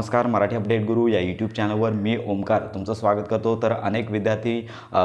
नमस्कार मराठी अपडेट गुरु या यूट्यूब चॅनलवर मी ओमकार तुमचं स्वागत करतो. तर अनेक विद्यार्थी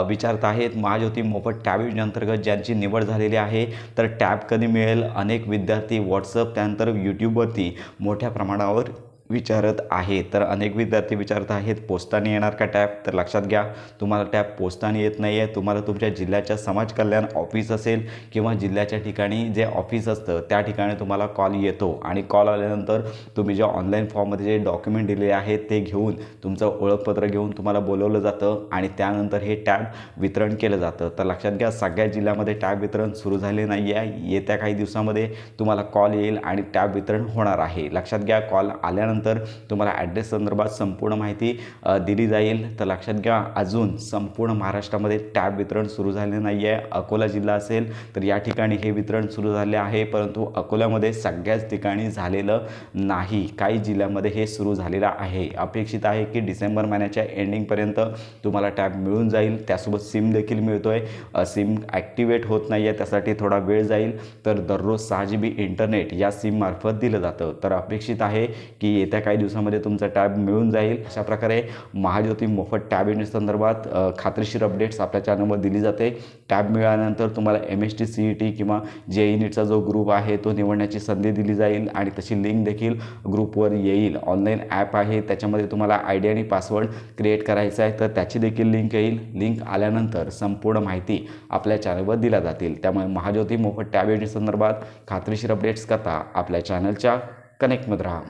विचारत आहेत महाज्योती मोफत टॅब योजनेअंतर्गत ज्यांची निवड झालेली आहे तर टॅब कधी मिळेल? अनेक विद्यार्थी व्हॉट्सअप त्यानंतर यूट्यूबवरती मोठ्या प्रमाणावर विचारत आहे. तर अनेक विद्यार्थी विचारत आहेत पोस्टाने येणार का टॅब? तर लक्षात घ्या तुम्हाला टॅब पोस्टाने येत नाही आहे तुम्हाला तुमच्या जिल्ह्याच्या समाज कल्याण ऑफिस असेल किंवा जिल्ह्याच्या ठिकाणी जे ऑफिस असतं त्या ठिकाणी तुम्हाला कॉल येतो. आणि कॉल आल्यानंतर तुम्ही जे ऑनलाईन फॉर्ममध्ये जे डॉक्युमेंट दिलेले आहेत ते घेऊन तुमचं ओळखपत्र घेऊन तुम्हाला बोलवलं जातं आणि त्यानंतर हे टॅब वितरण केलं जातं. तर लक्षात घ्या सगळ्या जिल्ह्यामध्ये टॅब वितरण सुरू झाले नाही आहे येत्या काही दिवसामध्ये तुम्हाला कॉल येईल आणि टॅब वितरण होणार आहे. लक्षात घ्या कॉल आल्यानंतर तुम्हाला ॲड्रेस संदर्भात संपूर्ण माहिती दिली जाईल. तर लक्षात घ्या अजून संपूर्ण महाराष्ट्रामध्ये टॅब वितरण सुरू झाले नाही आहे अकोला जिल्हा असेल तर या ठिकाणी हे वितरण सुरू झाले आहे. परंतु अकोल्यामध्ये सगळ्याच ठिकाणी झालेलं नाही. काही जिल्ह्यामध्ये हे सुरू झालेलं आहे. अपेक्षित आहे की डिसेंबर महिन्याच्या एंडिंगपर्यंत तुम्हाला टॅब मिळून जाईल. त्यासोबत सिम देखील मिळतो आहे सिम ॲक्टिवेट होत नाही आहे त्यासाठी थोडा वेळ जाईल. तर दररोज सहा जी बी इंटरनेट या सिममार्फत दिलं जातं. तर अपेक्षित आहे की येत्या काही दिवसामध्ये तुमचा टॅब मिळून जाईल. अशा प्रकारे महाज्योती मोफत टॅब संदर्भात खात्रीशीर अपडेट्स आपल्या चॅनलवर दिली जाते. टॅब मिळाल्यानंतर तुम्हाला M S T C E T किंवा जे ई नीटचा जो ग्रुप आहे तो निवडण्याची संधी दिली जाईल आणि तशी लिंक देखील ग्रुपवर येईल. ऑनलाईन ॲप आहे त्याच्यामध्ये तुम्हाला आय डी आणि पासवर्ड क्रिएट करायचा आहे तर त्याची देखील लिंक येईल. लिंक आल्यानंतर संपूर्ण माहिती आपल्या चॅनलवर दिल्या जातील. त्यामुळे महाज्योती मोफत टॅब संदर्भात खात्रीशीर अपडेट्स करता आपल्या चॅनलच्या कनेक्टमध्ये राहा.